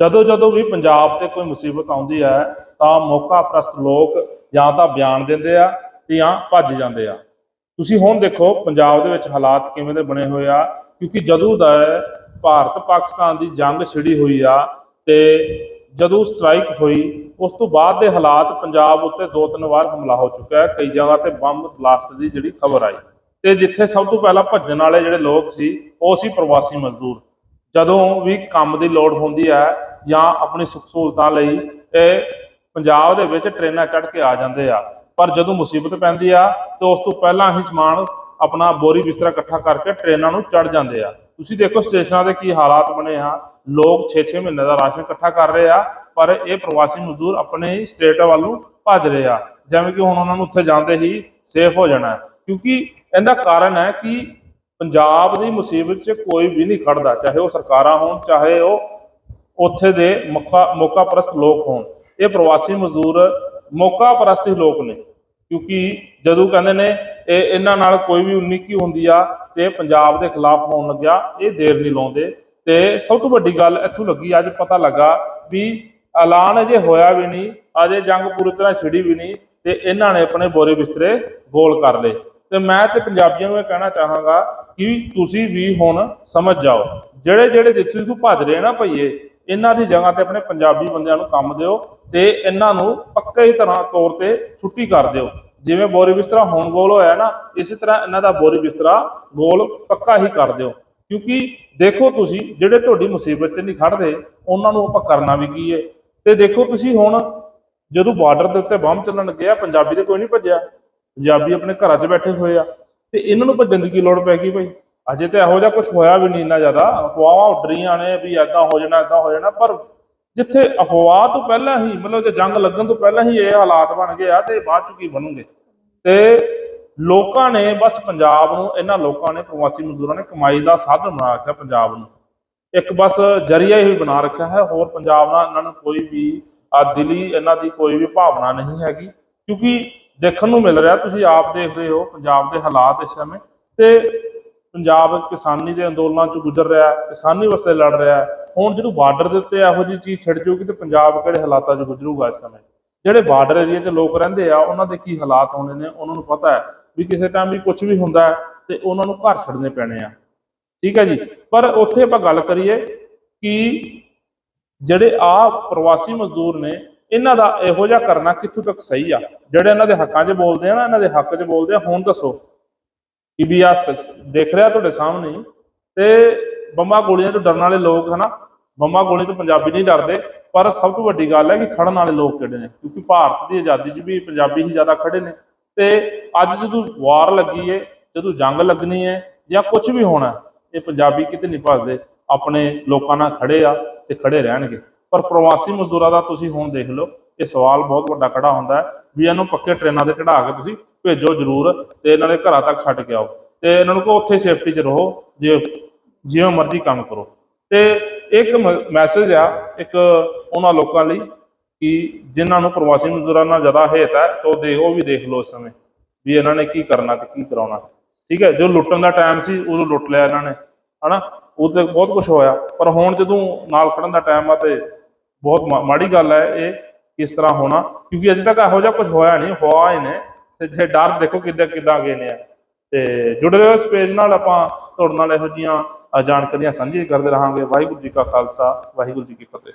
ਜਦੋਂ ਜਦੋਂ ਵੀ ਪੰਜਾਬ ਤੇ ਕੋਈ ਮੁਸੀਬਤ ਆਉਂਦੀ ਹੈ, ਤਾਂ ਮੌਕਾ ਪ੍ਰਸਤ ਲੋਕ ਜਾਂ ਤਾਂ ਬਿਆਨ ਦਿੰਦੇ ਆ ਜਾਂ ਭੱਜ ਜਾਂਦੇ ਆ। ਤੁਸੀਂ ਹੁਣ ਦੇਖੋ ਪੰਜਾਬ ਦੇ ਵਿੱਚ ਹਾਲਾਤ ਕਿਵੇਂ ਦੇ ਬਣੇ ਹੋਏ ਆ, ਕਿਉਂਕਿ ਜਦੋਂ ਦਾ ਭਾਰਤ ਪਾਕਿਸਤਾਨ ਦੀ ਜੰਗ ਛਿੜੀ ਹੋਈ ਆ ਤੇ ਜਦੋਂ ਸਟ੍ਰਾਈਕ ਹੋਈ, ਉਸ ਤੋਂ ਬਾਅਦ ਦੇ ਹਾਲਾਤ ਪੰਜਾਬ ਉੱਤੇ ਦੋ ਤਿੰਨ ਵਾਰ ਹਮਲਾ ਹੋ ਚੁੱਕਾ ਹੈ। ਕਈ ਜਗ੍ਹਾ ਤੇ ਬੰਬ ਬਲਾਸਟ ਦੀ ਜਿਹੜੀ ਖਬਰ ਆਈ। ਤੇ ਜਿੱਥੇ ਸਭ ਤੋਂ ਪਹਿਲਾਂ ਭੱਜਣ ਵਾਲੇ ਜਿਹੜੇ ਲੋਕ ਸੀ, ਉਹ ਸੀ ਪ੍ਰਵਾਸੀ ਮਜ਼ਦੂਰ। ਜਦੋਂ ਵੀ ਕੰਮ ਦੀ ਲੋੜ ਹੁੰਦੀ ਹੈ ਜਾਂ ਆਪਣੀ ਸੁੱਖ ਸਹੂਲਤਾਂ ਲਈ ਇਹ ਪੰਜਾਬ ਦੇ ਵਿੱਚ ਟ੍ਰੇਨਾਂ ਚੜ੍ਹ ਕੇ ਆ ਜਾਂਦੇ ਆ। ਪਰ ਜਦੋਂ ਮੁਸੀਬਤ ਪੈਂਦੀ ਆ, ਤੇ ਉਸ ਤੋਂ ਪਹਿਲਾਂ ਹੀ ਸਮਾਨ ਆਪਣਾ ਬੋਰੀ ਬਿਸਤਰਾ ਇਕੱਠਾ ਕਰਕੇ ਟ੍ਰੇਨਾਂ ਨੂੰ ਚੜ੍ਹ ਜਾਂਦੇ ਆ। ਤੁਸੀਂ ਦੇਖੋ ਸਟੇਸ਼ਨਾਂ ਦੇ ਕੀ ਹਾਲਾਤ ਬਣੇ ਆ। ਲੋਕ 6-6 ਮਹੀਨੇ ਦਾ ਰਾਸ਼ਨ ਇਕੱਠਾ ਕਰ ਰਹੇ ਆ, ਪਰ ਇਹ ਪ੍ਰਵਾਸੀ ਮਜ਼ਦੂਰ ਆਪਣੇ ਹੀ ਸਟੇਟ ਵੱਲ ਨੂੰ ਭੱਜ ਰਹੇ ਆ। ਜਿਵੇਂ ਕਿ ਹੁਣ ਉਹਨਾਂ ਨੂੰ ਉੱਥੇ ਜਾਂਦੇ ਹੀ ਸੇਫ ਹੋ ਜਾਣਾ ਕਿਉਂਕਿ ਇਹਦਾ ਕਾਰਨ ਹੈ ਕਿ ਪੰਜਾਬ ਦੀ ਮੁਸੀਬਤ 'ਚ ਕੋਈ ਵੀ ਨਹੀਂ ਖੜਦਾ, ਚਾਹੇ ਉਹ ਸਰਕਾਰਾਂ ਹੋਣ, ਚਾਹੇ ਉਹ ਉੱਥੇ ਦੇ ਮੌਕਾ ਮੌਕਾ ਪ੍ਰਸਤ ਲੋਕ ਹੋਣ। ਇਹ ਪ੍ਰਵਾਸੀ ਮਜ਼ਦੂਰ ਮੌਕਾ ਪ੍ਰਸਤ ਹੀ ਲੋਕ ਨੇ, ਕਿਉਂਕਿ ਜਦੋਂ ਕਹਿੰਦੇ ਨੇ ਇਹ ਇਹਨਾਂ ਨਾਲ ਕੋਈ ਵੀ ਉਨੀਕੀ ਹੁੰਦੀ ਆ ਤੇ ਪੰਜਾਬ ਦੇ ਖਿਲਾਫ ਹੋਣ ਲੱਗਿਆ, ਇਹ ਦੇਰ ਨਹੀਂ ਲਾਉਂਦੇ। ਤੇ ਸਭ ਤੋਂ ਵੱਡੀ ਗੱਲ ਇੱਥੋਂ ਲੱਗੀ, ਅੱਜ ਪਤਾ ਲੱਗਾ ਵੀ ਐਲਾਨ ਅਜੇ ਹੋਇਆ ਵੀ ਨਹੀਂ, ਅਜੇ ਜੰਗ ਪੂਰੀ ਤਰ੍ਹਾਂ ਛਿੜੀ ਵੀ ਨਹੀਂ ਤੇ ਇਹਨਾਂ ਨੇ ਆਪਣੇ ਬੋਰੇ ਬਿਸਤਰੇ ਗੋਲ ਕਰ ਲਏ। ਤੇ ਮੈਂ ਤੇ ਪੰਜਾਬੀਆਂ ਨੂੰ ਇਹ ਕਹਿਣਾ ਚਾਹਾਂਗਾ ਕਿ ਤੁਸੀਂ ਵੀ ਹੁਣ ਸਮਝ ਜਾਓ ਜਿਹੜੇ ਜਿਹੜੇ ਜਿੱਥੇ ਤੋਂ ਭੱਜ ਰਹੇ ਨਾ ਭਈਏ ਇਹਨਾਂ ਦੀ ਜਗ੍ਹਾ ਤੇ ਆਪਣੇ ਪੰਜਾਬੀ ਬੰਦਿਆਂ ਨੂੰ ਕੰਮ ਦਿਓ ਤੇ ਇਹਨਾਂ ਨੂੰ ਪੱਕੇ ਹੀ ਤਰ੍ਹਾਂ ਤੌਰ ਤੇ ਛੁੱਟੀ ਕਰ ਦਿਓ। ਜਿਵੇਂ ਬੋਰੀ ਬਿਸਤਰਾ ਹੁਣ ਗੋਲ ਹੋਇਆ ਨਾ, ਇਸੇ ਤਰ੍ਹਾਂ ਇਹਨਾਂ ਦਾ ਬੋਰੀ ਬਿਸਤਰਾ ਗੋਲ ਪੱਕਾ ਹੀ ਕਰ ਦਿਓ। ਕਿਉਂਕਿ ਦੇਖੋ ਤੁਸੀਂ, ਜਿਹੜੇ ਤੁਹਾਡੀ ਮੁਸੀਬਤ 'ਚ ਨਹੀਂ ਖੜਦੇ ਉਹਨਾਂ ਨੂੰ ਆਪਾਂ ਕਰਨਾ ਵੀ ਕੀ ਹੈ ਤੇ ਦੇਖੋ ਤੁਸੀਂ ਹੁਣ ਜਦੋਂ ਬਾਰਡਰ ਦੇ ਉੱਤੇ ਬੰਬ ਚੱਲਣ ਲੱਗਿਆ ਪੰਜਾਬੀ ਤੇ ਕੋਈ ਨਹੀਂ ਭੱਜਿਆ। ਪੰਜਾਬੀ ਆਪਣੇ ਘਰਾਂ 'ਚ ਬੈਠੇ ਹੋਏ ਆ। ਤੇ ਇਹਨਾਂ ਨੂੰ ਭੱਜਣ ਦੀ ਕੀ ਲੋੜ ਪੈ ਗਈ ਭਾਈ ਅਜੇ ਤੇ ਇਹੋ ਜਿਹਾ ਕੁਝ ਹੋਇਆ ਵੀ ਨਹੀਂ ਇੰਨਾ ਜ਼ਿਆਦਾ। ਅਫਵਾਹਾਂ ਉੱਡ ਰਹੀਆਂ ਨੇ ਵੀ ਐਦਾਂ ਹੋ ਜਾਣਾ ਐਦਾਂ ਹੋ ਜਾਣਾ, ਪਰ ਜਿੱਥੇ ਅਫਵਾਹ ਤੋਂ ਪਹਿਲਾਂ ਹੀ, ਮਤਲਬ ਕਿ ਜੰਗ ਲੱਗਣ ਤੋਂ ਪਹਿਲਾਂ ਹੀ ਇਹ ਹਾਲਾਤ ਬਣ ਗਏ ਆ, ਤੇ ਬਾਅਦ ਚ ਕੀ ਬਣੂਗੇ ਤੇ ਲੋਕਾਂ ਨੇ ਬਸ ਪੰਜਾਬ ਨੂੰ, ਇਹਨਾਂ ਲੋਕਾਂ ਨੇ, ਪ੍ਰਵਾਸੀ ਮਜ਼ਦੂਰਾਂ ਨੇ ਕਮਾਈ ਦਾ ਸਾਧਨ ਬਣਾ ਰੱਖਿਆ ਪੰਜਾਬ ਨੂੰ। ਇੱਕ ਬਸ ਜਰੀਆ ਹੀ ਬਣਾ ਰੱਖਿਆ ਹੈ, ਹੋਰ ਪੰਜਾਬ ਨਾਲ ਇਹਨਾਂ ਨੂੰ ਕੋਈ ਵੀ ਆ ਦਿਲੀ ਇਹਨਾਂ ਦੀ ਕੋਈ ਵੀ ਭਾਵਨਾ ਨਹੀਂ ਹੈਗੀ। ਕਿਉਂਕਿ ਦੇਖਣ ਨੂੰ ਮਿਲ ਰਿਹਾ, ਤੁਸੀਂ ਆਪ ਦੇਖ ਰਹੇ ਹੋ ਪੰਜਾਬ ਦੇ ਹਾਲਾਤ ਇਸ ਸਮੇਂ। ਤੇ ਪੰਜਾਬ ਕਿਸਾਨੀ ਦੇ ਅੰਦੋਲਨਾਂ ਚ ਗੁਜ਼ਰ ਰਿਹਾ ਹੈ, ਕਿਸਾਨੀ ਵਾਸਤੇ ਲੜ ਰਿਹਾ ਹੈ। ਹੁਣ ਜਦੋਂ ਬਾਰਡਰ ਦੇ ਉੱਤੇ ਇਹੋ ਜਿਹੀ ਚੀਜ਼ ਛਿੜ ਜੂਗੀ ਤੇ ਪੰਜਾਬ ਕਿਹੜੇ ਹਾਲਾਤਾਂ 'ਚ ਗੁਜ਼ਰੂਗਾ ਇਸ ਸਮੇਂ? ਜਿਹੜੇ ਬਾਰਡਰ ਏਰੀਆ 'ਚ ਲੋਕ ਰਹਿੰਦੇ ਆ, ਉਹਨਾਂ ਦੇ ਕੀ ਹਾਲਾਤ ਹੋਣੇ ਨੇ? ਉਹਨਾਂ ਨੂੰ ਪਤਾ ਹੈ ਵੀ ਕਿਸੇ ਟਾਈਮ ਵੀ ਕੁਝ ਵੀ ਹੁੰਦਾ ਹੈ ਤੇ ਉਹਨਾਂ ਨੂੰ ਘਰ ਛੱਡਣੇ ਪੈਣੇ ਆ। ਠੀਕ ਹੈ ਜੀ? ਪਰ ਉੱਥੇ ਆਪਾਂ ਗੱਲ ਕਰੀਏ ਕਿ ਜਿਹੜੇ ਆ ਪ੍ਰਵਾਸੀ ਮਜ਼ਦੂਰ ਨੇ, ਇਹਨਾਂ ਦਾ ਇਹੋ ਜਿਹਾ ਕਰਨਾ ਕਿੱਥੋਂ ਤੱਕ ਸਹੀ ਆ? ਜਿਹੜੇ ਇਹਨਾਂ ਦੇ ਹੱਕਾਂ 'ਚ ਬੋਲਦੇ ਆ ਨਾ, ਇਹਨਾਂ ਦੇ ਹੱਕ 'ਚ ਬੋਲਦੇ ਆ, ਹੁਣ ਦੱਸੋ। ਕਿ ਵੀ ਆ ਸ- ਦੇਖ ਰਿਹਾ ਤੁਹਾਡੇ ਸਾਹਮਣੇ ਹੀ, ਤੇ ਬੰਬਾਂ ਗੋਲੀਆਂ ਤੋਂ ਡਰਨ ਵਾਲੇ ਲੋਕ ਹਨਾ ਬੰਮਾ ਗੋਲੀ ਤੋਂ ਪੰਜਾਬੀ ਨਹੀਂ ਡਰਦੇ ਪਰ ਸਭ ਤੋਂ ਵੱਡੀ ਗੱਲ ਹੈ ਕਿ ਖੜਨ ਵਾਲੇ ਲੋਕ ਕਿਹੜੇ ਨੇ? ਕਿਉਂਕਿ ਭਾਰਤ ਦੀ ਆਜ਼ਾਦੀ 'ਚ ਵੀ ਪੰਜਾਬੀ ਹੀ ਜ਼ਿਆਦਾ ਖੜੇ ਨੇ। ਤੇ ਅੱਜ ਜਦੋਂ ਵਾਰ ਲੱਗੀ ਏ ਜਦੋਂ ਜੰਗ ਲੱਗਣੀ ਹੈ ਜਾਂ ਕੁਝ ਵੀ ਹੋਣਾ ਇਹ ਪੰਜਾਬੀ ਕਿਤੇ ਨਹੀਂ ਭੱਜਦੇ। ਆਪਣੇ ਲੋਕਾਂ ਨਾਲ ਖੜੇ ਆ ਤੇ ਖੜੇ ਰਹਿਣਗੇ। ਪਰ ਪ੍ਰਵਾਸੀ ਮਜ਼ਦੂਰਾਂ ਦਾ ਤੁਸੀਂ ਹੁਣ ਦੇਖ ਲਓ ਇਹ ਸਵਾਲ ਬਹੁਤ ਵੱਡਾ ਖੜਾ ਹੁੰਦਾ ਵੀ ਇਹਨੂੰ ਪੱਕੇ ਟ੍ਰੇਨਾਂ ਤੇ ਚੜਾ ਕੇ ਤੁਸੀਂ ਭੇਜੋ ਜ਼ਰੂਰ ਤੇ ਇਹਨਾਂ ਦੇ ਘਰਾਂ ਤੱਕ ਛੱਡ ਕੇ ਆਓ। ਤੇ ਇਹਨਾਂ ਨੂੰ ਕਹੋ ਉੱਥੇ ਸੇਫਟੀ 'ਚ ਰਹੋ ਜੇ ਜਿਵੇਂ ਮਰਜ਼ੀ ਕੰਮ ਕਰੋ। ਤੇ ਇੱਕ ਮੈਸੇਜ ਆ, ਇੱਕ ਉਹਨਾਂ ਲੋਕਾਂ ਲਈ ਕਿ ਜਿਨ੍ਹਾਂ ਨੂੰ ਪ੍ਰਵਾਸੀ ਮਜ਼ਦੂਰਾਂ ਨਾਲ ਜ਼ਿਆਦਾ ਹੇਤ ਹੈ, ਤਾਂ ਉਹ ਦੇਖ ਉਹ ਵੀ ਦੇਖ ਲਓ ਇਸ ਸਮੇਂ ਵੀ ਇਹਨਾਂ ਨੇ ਕੀ ਕਰਨਾ ਤੇ ਕੀ ਕਰਾਉਣਾ। ਠੀਕ ਹੈ, ਜੋ ਲੁੱਟਣ ਦਾ ਟਾਈਮ ਸੀ, ਉਦੋਂ ਲੁੱਟ ਲਿਆ ਇਹਨਾਂ ਨੇ, ਹਨਾ? ਉਹ ਤੇ ਬਹੁਤ ਕੁਝ ਹੋਇਆ, ਪਰ ਹੁਣ ਜਦੋਂ ਨਾਲ ਖੜਨ ਦਾ ਟਾਈਮ ਆ ਤੇ ਬਹੁਤ ਮਾ- ਮਾੜੀ ਗੱਲ ਹੈ ਇਹ ਕਿਸ ਤਰ੍ਹਾਂ ਹੋਣਾ, ਕਿਉਂਕਿ ਅਜੇ ਤੱਕ ਇਹੋ ਜਿਹਾ ਕੁਝ ਹੋਇਆ ਨਹੀਂ, ਹੋਇਆ ਹੀ ਨੇ ਤੇ ਜੇ ਡਰ ਦੇਖੋ ਕਿੱਦਾਂ ਕਿੱਦਾਂ ਗਏ ਨੇ ਤੇ ਜੁੜੇ ਰਹੋ ਇਸ ਪੇਜ ਨਾਲ, ਆਪਾਂ ਤੁਹਾਡੇ ਨਾਲ ਇਹੋ ਜੀਆਂ ਜਾਣਕਾਰੀਆਂ ਸਾਂਝੀਆਂ ਕਰਦੇ ਰਹਾਂਗੇ। ਵਾਹਿਗੁਰੂ ਜੀ ਕਾ ਖਾਲਸਾ, ਵਾਹਿਗੁਰੂ ਜੀ ਕੀ ਫਤਿਹ।